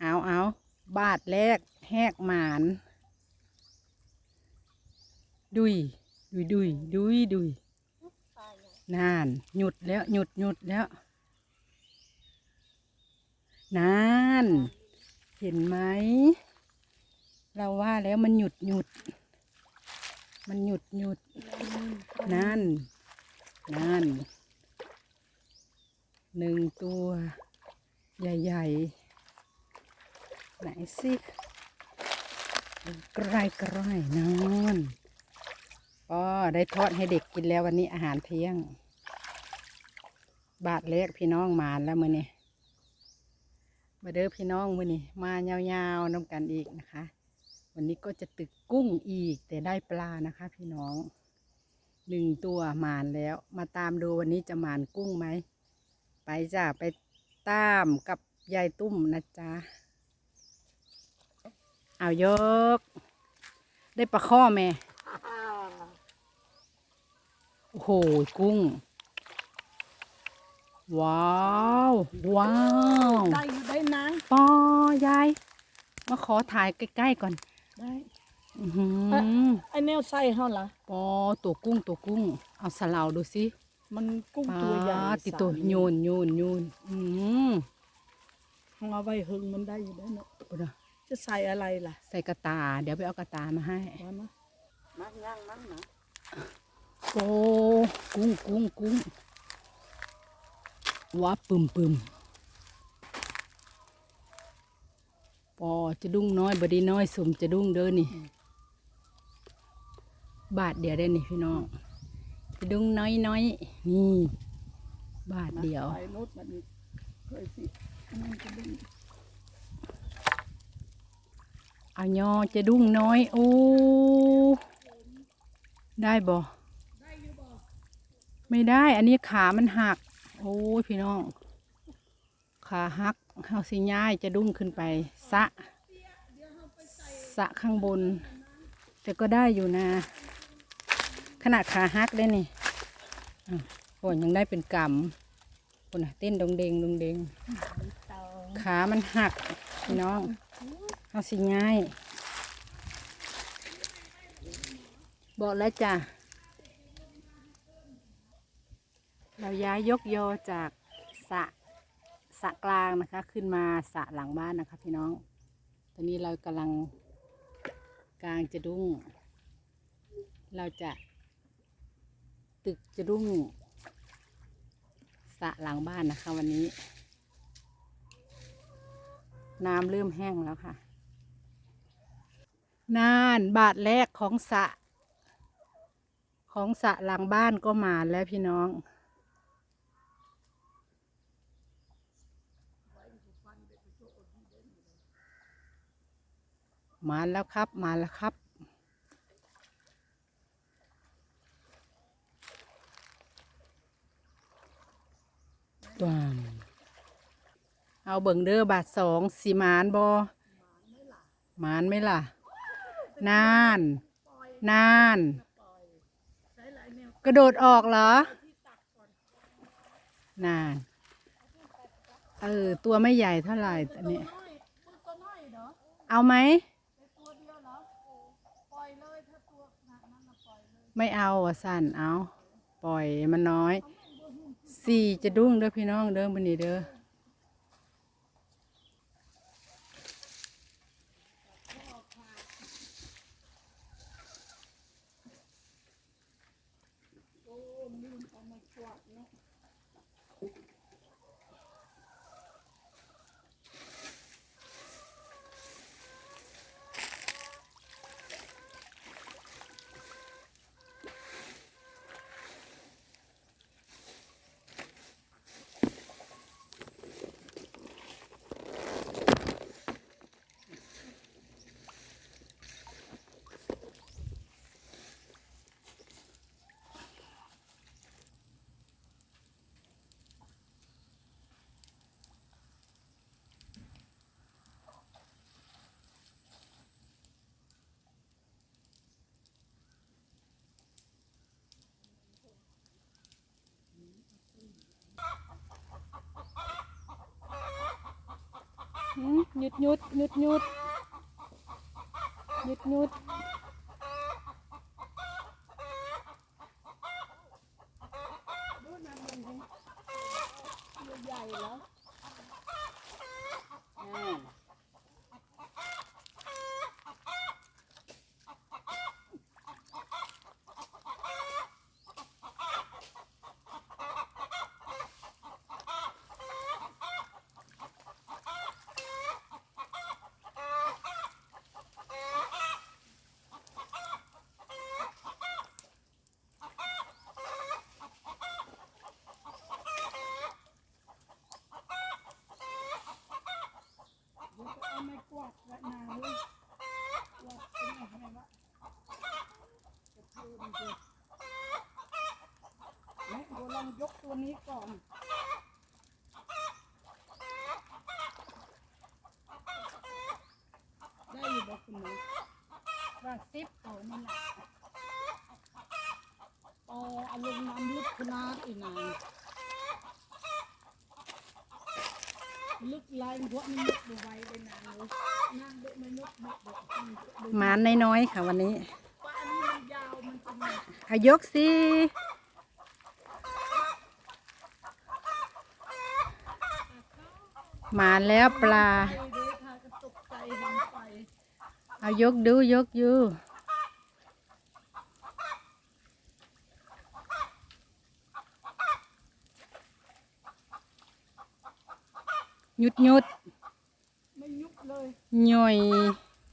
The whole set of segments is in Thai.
เอาเอาบาทแรกแหกหมาน ดุย ดุยดุยดุยดุยนาน หยุดแล้ว หยุดหยุดแล้ว นาน เห็นไหม เราว่าแล้วมันหยุดหยุด มันหยุดหยุดนั่นนั่นหนึ่งตัว ใหญ่ๆ ไหนสิใกล้ใกล้ๆนั่นก็ได้ทอดให้เด็กกินแล้ววันนี้อาหารเที่ยง บาทเล็กพี่น้องมาแล้วมือนี้มาเด้อพี่น้องมือนี้มายาวๆน้ำกันอีกนะคะ วันนี้ก็จะตึกกุ้งอีก แต่ได้ปลานะคะ พี่น้องหนึ่งตัวมานแล้ว มาตามดูวันนี้จะมานกุ้งไหม ไปจ้าไป ตามกับยายตุ้มนะจ๊ะ เอายก ได้ปลาข้อแม่ โอ้โห กุ้ง ว้าว ว้าวได้อยู่ได้นางปอยาย มาขอถ่ายใกล้ๆก่อน ได้อือหือไอแนวใส่เฮาล่ะปอตัวกุ้งตัวกุ้ง เอาสลาวดูสิ มันกุ้งตัวใหญ่ปาดติตัวโยนโยนโยนอืมเอาไว้หึงมันได้อยู่ได้เนาะเอาเด้อจะใส่อะไรล่ะใส่กระตา เดี๋ยวไปเอากระตามาให้ว่านะมักย่างมักหนะโอ้กุ้งกุ้งกุ้งว้าปึมปึมปอจะดุ้งน้อยบดีน้อยสมจะดุ้งเด้อนี่ บาทเดียวได้นี่พี่น้อง จะดุงน้อยน้อยนี่ บาทเดียวไปนุดมันเคยสิอันนั้นจะดึงเอายอจะดุ้งน้อย โอ้ ได้บ่ไม่ได้ อันนี้ขามันหัก โอ้ยพี่น้อง ขาหักเอาสิย้ายจะดุ้งขึ้นไป สะ สะข้างบน แต่ก็ได้อยู่นะ ขนาดขาหักได้นี่อะโอ้ยยังได้เป็นกำคนน่ะเต้นดงเดงดงเดงเตาขามันหักพี่น้องเอาสิง่ายบอกแล้วจ้ะเราย้ายยกยอจากสระสระกลางนะคะ ขึ้นมาสระหลังบ้านนะคะ พี่น้อง ตอนนี้เรากำลังกลางจะดุ้ง เราจะ ตึกจะดุ้งสะหลังบ้านนะคะ วันนี้ น้ำเริ่มแห้งแล้วค่ะ นานบาทแรกของสะ ของสะหลังบ้านก็มาแล้วพี่น้องมาแล้วครับ มาแล้วครับ วามเอาเบิ่งเด้อบาทสองสีมานบอมานไหมล่ะ นาน นาน กระโดดออกเหรอนาน เออ ตัวไม่ใหญ่เท่าไหร่อันนี้ เอาไหม ไม่เอาอะสันเอา ปล่อยมันน้อย สี่จะดุ้งเด้อพี่น้องเด้อบันนี้เด้อ หยุดหยุดหยุดหยุดหยุดหยุดดูนะมันเห็นตัวใหญ่แล้วอ่า เดี๋ยวจะเอาไม้กวาดไว้นานเลยกวาดเป็นอะไรวะจะเพิ่มดิแม่เดี๋ยวลองยก ตัวนี้ก่อนได้อยู่บอกคุณหมอว่าสิบโตนี่แหละอ๋อเอาลงน้ำลึกขนาดอีกนานลึกลายพวกนี้ยกดูไว้ไปนานเลยนั่งเด็กมันยกเด็กเด็กอืมเด็กหมานน้อยๆค่ะวันนี้ว่าอันนี้มันยาวมันเป็นไงอายกสิ หมานแล้วปลาไปเด้อค่ะก็ตกใจเห็นไฟเอายกดูยกอยู่หยุดหยุดไม่ยุบเลยหน่อย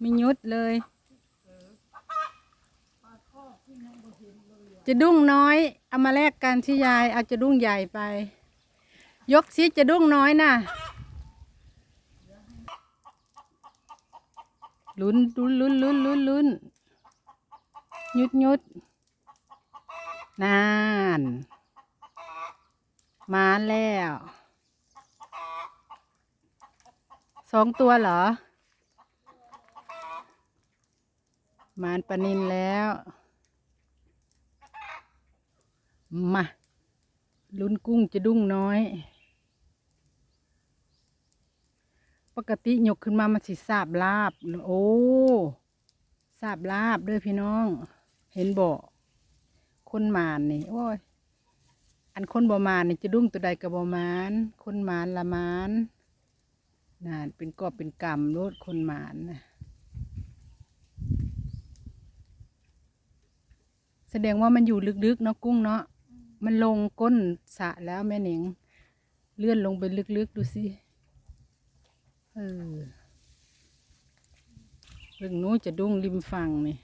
ไม่หยุดเลยปลาทอดที่ยังบ่เห็นเลยอะจะดุ้งน้อย เอามาแลกกันที่ยาย เอาจะดุ้งใหญ่ไป ยกสิจะดุ้งน้อยน่ะ ลุ้นลุ้นลุ้นลุ้นลุ้นลุ้นยุดยุดนาน มาแล้ว สองตัวเหรอ มานปนินแล้ว มา ลุ้นกุ้งจะดุ้งน้อย ปกติยกขึ้นมามันสิสาบลาบ โอ้สาบลาบเด้วยพี่น้อง เห็นบ่คนหมานนี่โอ้ยอันคนบ่มานนี่จะดุ้งตัวใดกับบ่มานคนหมานละมานนานเป็นกอบเป็นกำโลดคนหมานนะแสดงว่ามันอยู่ลึกๆเนาะกุ้งเนาะมันลงก้นสะแล้วแม่หนิง เลื่อนลงไปลึกๆดูสิ เออเรื่องนู้นจะดุ้งริมฝั่งนี่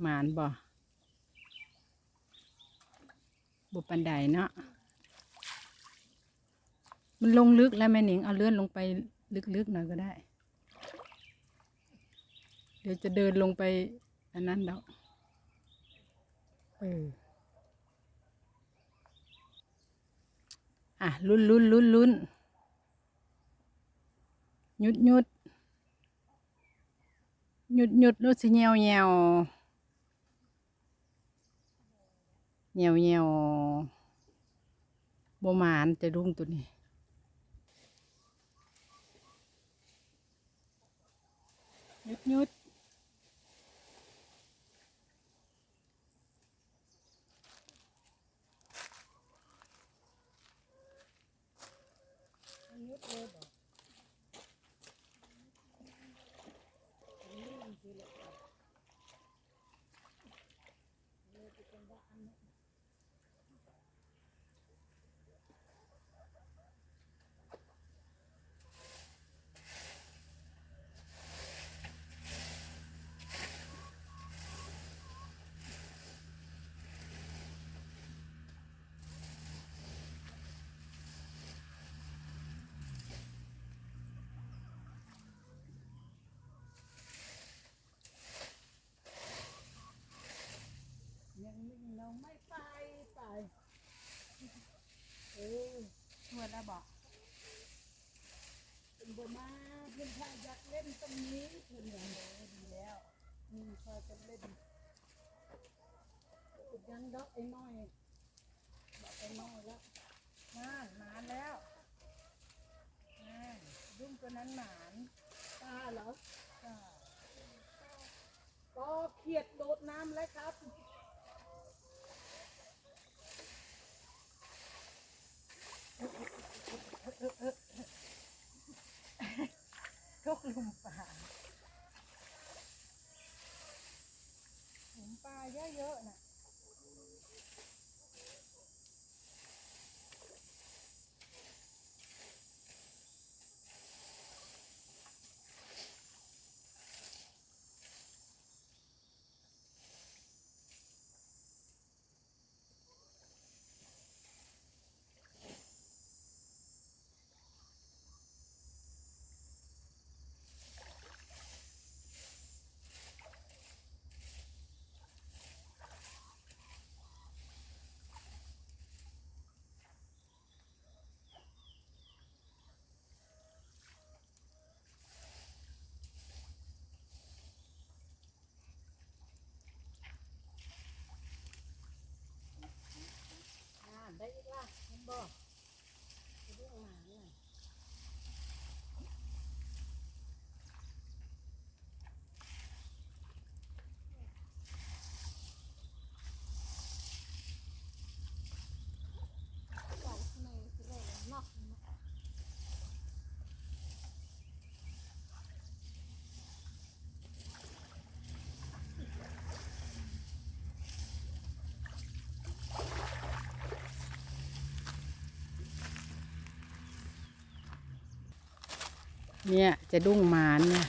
หมานบ่บุปันไดเนาะมันลงลึกแล้วแม่หนิงเอาเลื่อนลงไปลึกๆหน่อยก็ได้ เดี๋ยวจะเดินลงไปอันนั้นแล้วเอออะลุ้นลุ้นลุ้นลุ้น หยุดหยุดหยุดหยุดรู้สิเงียวเงียวเงียวเงียวบหมานจะรุ่งตัวนี้หยุดหยุด ยุบเลยบ่ยังนิ่งเราไม่ไปไปเออ ชวนแล้วบอก เป็นบ่มาเพื่อนพาอยากเล่นตรงนี้เพื่อนอย่างเดียวดีแล้วอืมพอจะเล่น ยังดอกไอ้น้อยดอกไอ้น้อยแล้วนานนานแล้วนานดุ้งตัวนั้นหมานปลาเหรอค่ะก็เขียดโดดน้ำแล้วครับทุกลุมป่าหลุมปลาเยอะๆน่ะ เนี่ยจะดุ้งหมานเนี่ย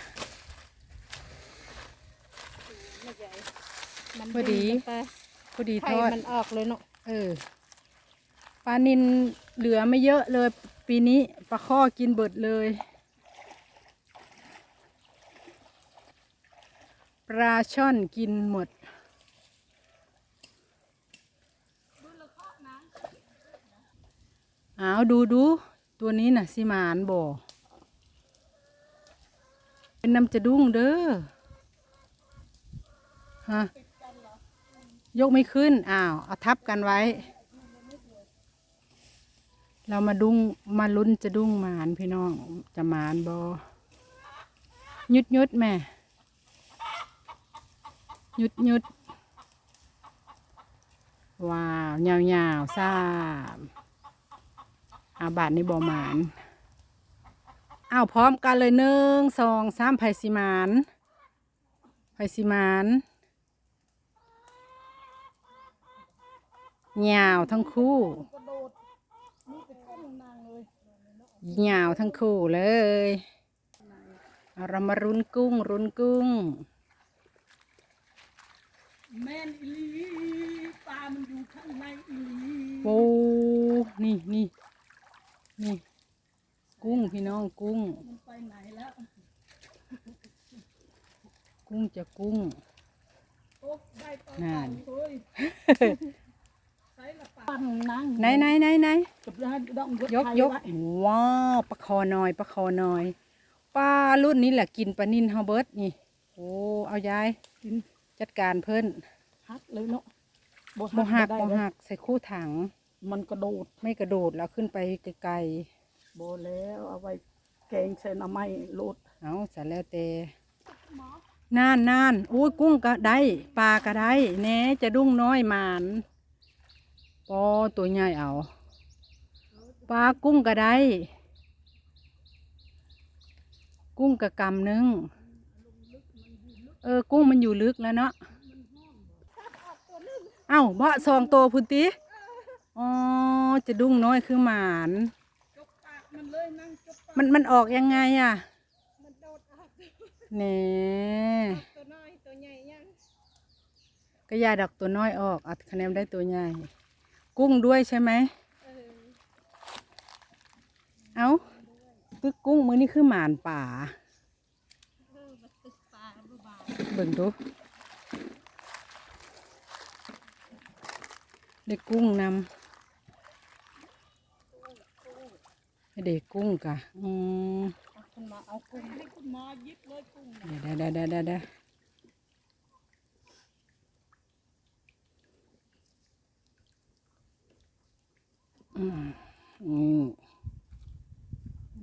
ไม่ใหญ่มันพอดีนไปพอดีทไข่อดมันออกเลยเนาะเออปลานินเหลือไม่เยอะเลย ปีนี้ปลาข้อกินเบิดเลย ปลาช่อนกินหมดเอาดูดูตัวนี้น่ะสิหมานบ่ เป็นน้ำจะดุ้งเด้อฮะยกไม่ขึ้น อ้าว เอาทับกันไว้ เรามาดุ้งมาลุ้นจะดุ้งหมานพี่น้องจะหมานบอยุดยุดแม่ยุดยุดว้าวยาวยาวซ้ำอาบาทในบ่อหมาน อ้าวพร้อมกันเลยหนึ่งสองสามไผ่สิหมานไผ่สิหมานยาวทั้งคู่กระโดดนี่ไปก้มนางเลยยาวทั้งคู่เลยเอาเรามารุนกุ้งรุนกุ้งแม่นอีหลีปลามันอยู่ข้างในอีหลีโอ้นี่นี่นี่ กุ้งพี่น้องกุ้ง มันไปไหนแล้ว กุ้งจะกุ้ง โอ้ได้ปลานั่เต่านเฮ้ยใส่ละปลาปั้นนางไหนไหนไหนไหนกับได้ดองยกยกว้าวปลาคอน้อยปลาคอน้อยปลารุ่นนี้แหละกินปลานินเฮาเบิร์ดนี่ โอ้เอายายกินจัดการเพิ่นหักเลยเนาะบ่หักได้บ่เลยหักใส่คู่ถัง มันกระโดดไม่กระโดดแล้วขึ้นไปไกล โบแล้วเอาไว้แกงใส่หน้ำไม้โลดๆเอาสแล้วแต่นานนานอุ้ยกุ้งก็ได้ปลาก็ได้แหน่จะดุ้งน้อยหมานปอตัวใหญ่เอาปลากุ้งก็ได้ กุ้งกะกำหนึงเออกุ้งมันอยู่ลึกแล้วเนาะเอ้าบ่สองตัวพุนติอ๋อจะดุ้งน้อยคือหมานจกปาก มันเลยนั่งจกปากมันมันออกยังไงอะมันโดดออกเน่ตัวน้อยตัวใหญ่ยังก็ยาดอกตัวน้อยออกอัดคะแนนได้ตัวใหญ่ กุ้งด้วยใช่ไหมเออเอาตึกกุ้งมือนี่คือหมานป่าเออมาตึกปลาดูบาเบิ่งดูได้กุ้งนำให้ เด็กกุ้งกะอืมเอาคุณมาเอากุ้งให้คุณหมอยิบเลยกุ้งน่ะเดี๋ยวเดี๋ยวเดี๋ยวเดี๋ยวเดี๋ยวอืมอืม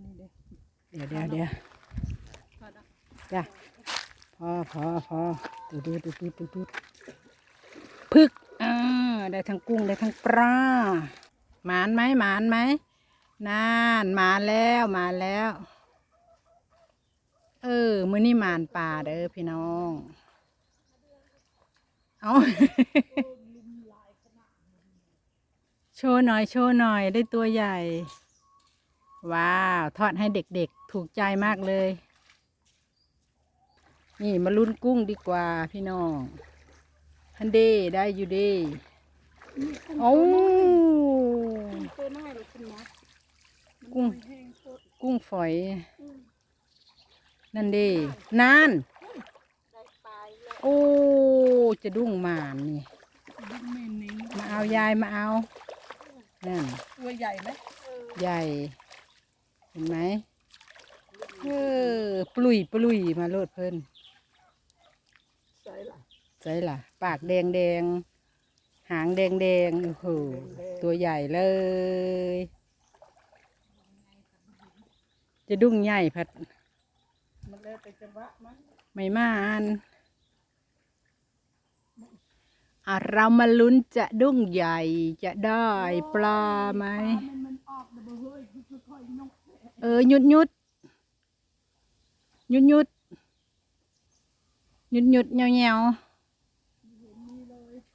นี่เด้อเดี๋ยวเดี๋ยวเดี๋ยวพอแล้วจ้ะพอพอพอดูดูดูดูดูดูพึกอ่าได้ทั้งกุ้งได้ทั้งปลาหมานไหมหมานไหม นานมาแล้วมาแล้ว เออ มื้อนี้หมานป่าเด้อพี่น้อง เอาโชว์หน่อยโชว์หน่อยได้ตัวใหญ่ ว้าว ทอดให้เด็กๆ ถูกใจมากเลย นี่มาลุ้นกุ้งดีกว่าพี่น้องฮันเดได้อยู่เดีโอ้ตัวน้อยเลยคุณหมอ กุ้งแห้งโคตรกุ้งฝอยอืมนั่นเดีนั่นได้ปลายแล้วโอ้ จะดุ้งหมานนี่ดิ้นเมนนี้มาเอายายมาเอา นั่น ตัวใหญ่ไหมเออใหญ่ เห็นไหมเออปลุยปลุยมาโลดเพิ่นใส่ละใช่ล่ะ ปากแดงแดงหางแดงแดงโอ้โหตัวใหญ่เลย จะดุ้งใหญ่พัดมันแล้วแต่จังหวะมันไม่มานอะเรามาลุ้นจะดุ้งใหญ่จะได้ปลาไหมมันมันออกเดี๋ยวเฮ้ยค่อยๆยกเออหยุดหยุดหยุดหยุดหยุดหยุดเงียวเงียว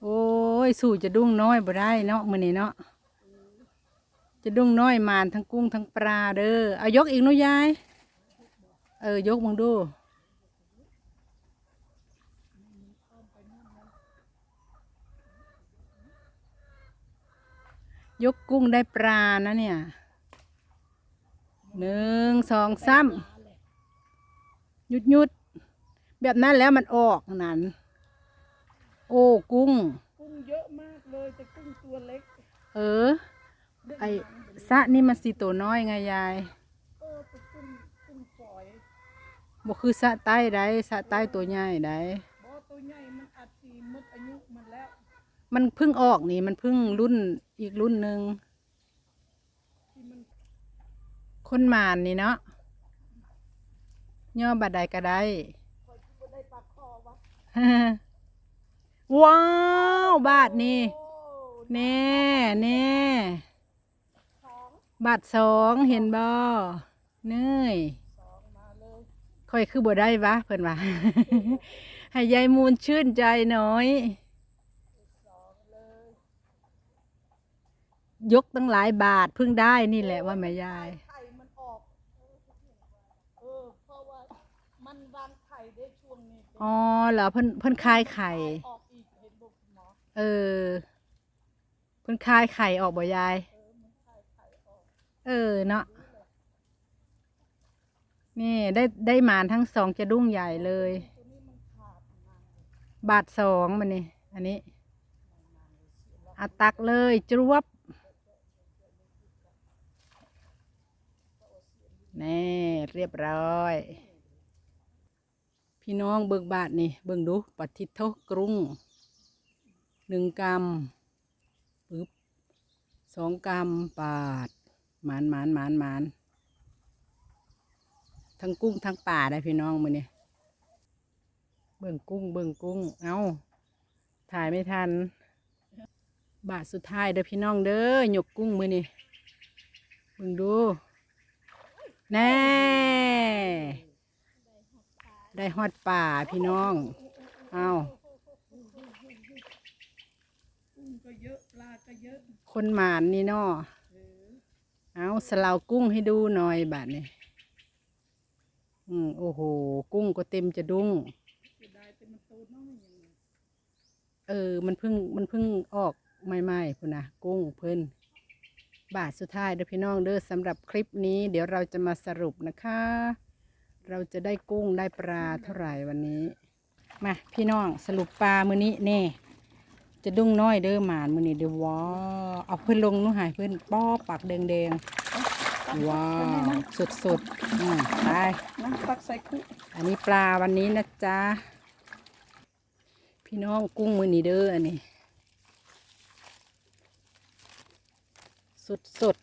โอ้ยสู่จะดุ้งน้อยบ่ได้เนาะมื้อนี้เนาะ จะดุ้งน้อยมานทั้งกุ้งทั้งปลาเด้อเอายกอีกหนูยาย เออยกมึงดู ยกกุ้งได้ปลานะเนี่ยหนึ่งสองสามหยุดหยุดแบบนั้นแล้วมันออกนั้น โอ้กุ้ง กุ้งเยอะมากเลยแต่กุ้งตัวเล็ก เออ ไอสระนี่มันสีตัวน้อยไงยายเออเป็นกุ้งกุ้งฝอยบ่คือสะใต้ได้สะใต้ตัวใหญ่ได้บ่ตัวใหญ่มันอัดสีมดอายุมันแล้ว มันเพิ่งออกนี่มันเพิ่งรุ่นอีกรุ่นหนึ่งที่มันคนมานนี่เนาะย่อบัดใดก็ได้คอยที่บ่ไดว้าว บาทนี่แน่แน่ บาทสองเห็นบ่เนยสองมาเลยค่อยคือบ่ได้วะเพิ่นว่า ให้ยายมูลชื่นใจหน่อยสองเลยยกตั้งหลายบาทเพิ่งได้นี่แหละว่าแม่ยาย ไข่มันออก เออ เพราะว่า มันวางไข่ได้ช่วงนี้อ๋อเหรอเพิ่นเพิ่นคายไข่ ออกอีกเห็นบอกหมอเออ เพิ่นคายไข่ออกบ่ยาย เออ มันไข่ไข่ออก เออเนาะนี่ได้ได้หมานทั้งสองจะดุ้งใหญ่เลยตัวนี้มันขาดนานบาทสองมันนี่อันนี้อาตักเลยจรวบแน่เรียบร้อย พี่น้องเบิกบาทนี่เบิ่งดูปัทิโทกรุงหนึ่งกรัมปึ๊บสองกรัมบาท หมานหมานหมานหมานทั้งกุ้งทั้งป่าได้พี่น้องมือนี่เบิ่งกุ้ง เบิ่งกุ้ง เอาถ่ายไม่ทัน บาทสุดท้ายเด้อพี่น้องเด้อหยกกุ้งมือนี่เบิ่งดู แน่ ได้ฮอดป่าพี่น้อง เอาคนหมานนี่เนาะ เอาสลาวกุ้งให้ดูหน่อยบาทนี่อืมโอ้โห กุ้งก็เต็มจะดุ้งเออย่างเออ มันเพิ่งมันเพิ่งออกใหม่ๆพุ่นนะกุ้งเพิ่นบาทสุดท้ายเด้อพี่น้องเด้อสำหรับคลิปนี้ เดี๋ยวเราจะมาสรุปนะคะ เราจะได้กุ้งได้ปลาเท่าไหร่วันนี้ มาพี่น้องสรุปปลามือนี้แน่ จะดุ้งน้อยเด้อหมานมือนี่เด้อว้าเอาเพื่อนลงนู่นหายเพื่อนป้อปากแดงๆว้าวสดๆอืมไปนะตักใส่คุอันนี้ปลาวันนี้นะจ๊ะพี่น้องกุ้งมือนี่เด้ออันนี้สดสด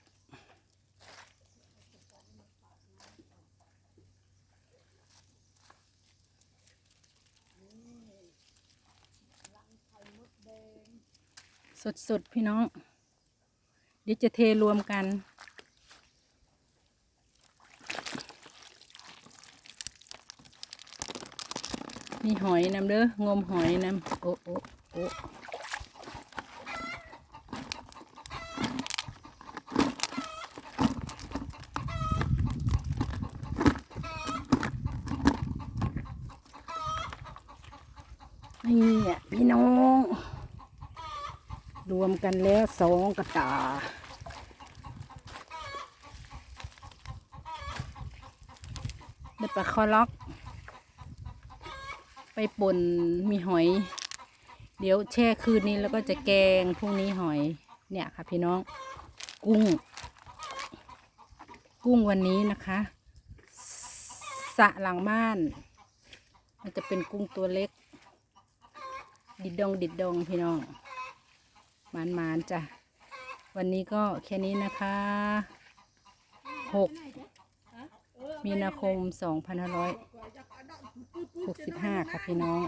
สดๆ พี่น้อง เดี๋ยวจะเทรวมกัน มีหอยนำเด้องมหอยนำโอ้โอ้โอ้นี่อะพี่น้อง รวม กันแล้วสองกระตา ได้ปลาคอล็อก ไปป่นมีหอย เดี๋ยวแช่คืนนี้แล้วก็จะแกงพรุ่งนี้หอย เนี่ยค่ะพี่น้อง กุ้ง กุ้งวันนี้นะคะสะหลังบ้าน มันจะเป็นกุ้งตัวเล็ก ดิดดองดิดดองพี่น้อง มานมานๆจ้ะ วันนี้ก็แค่นี้นะคะหกมีนาคมสองพันห้าร้อยหกสิบห้าค่ะพี่น้อง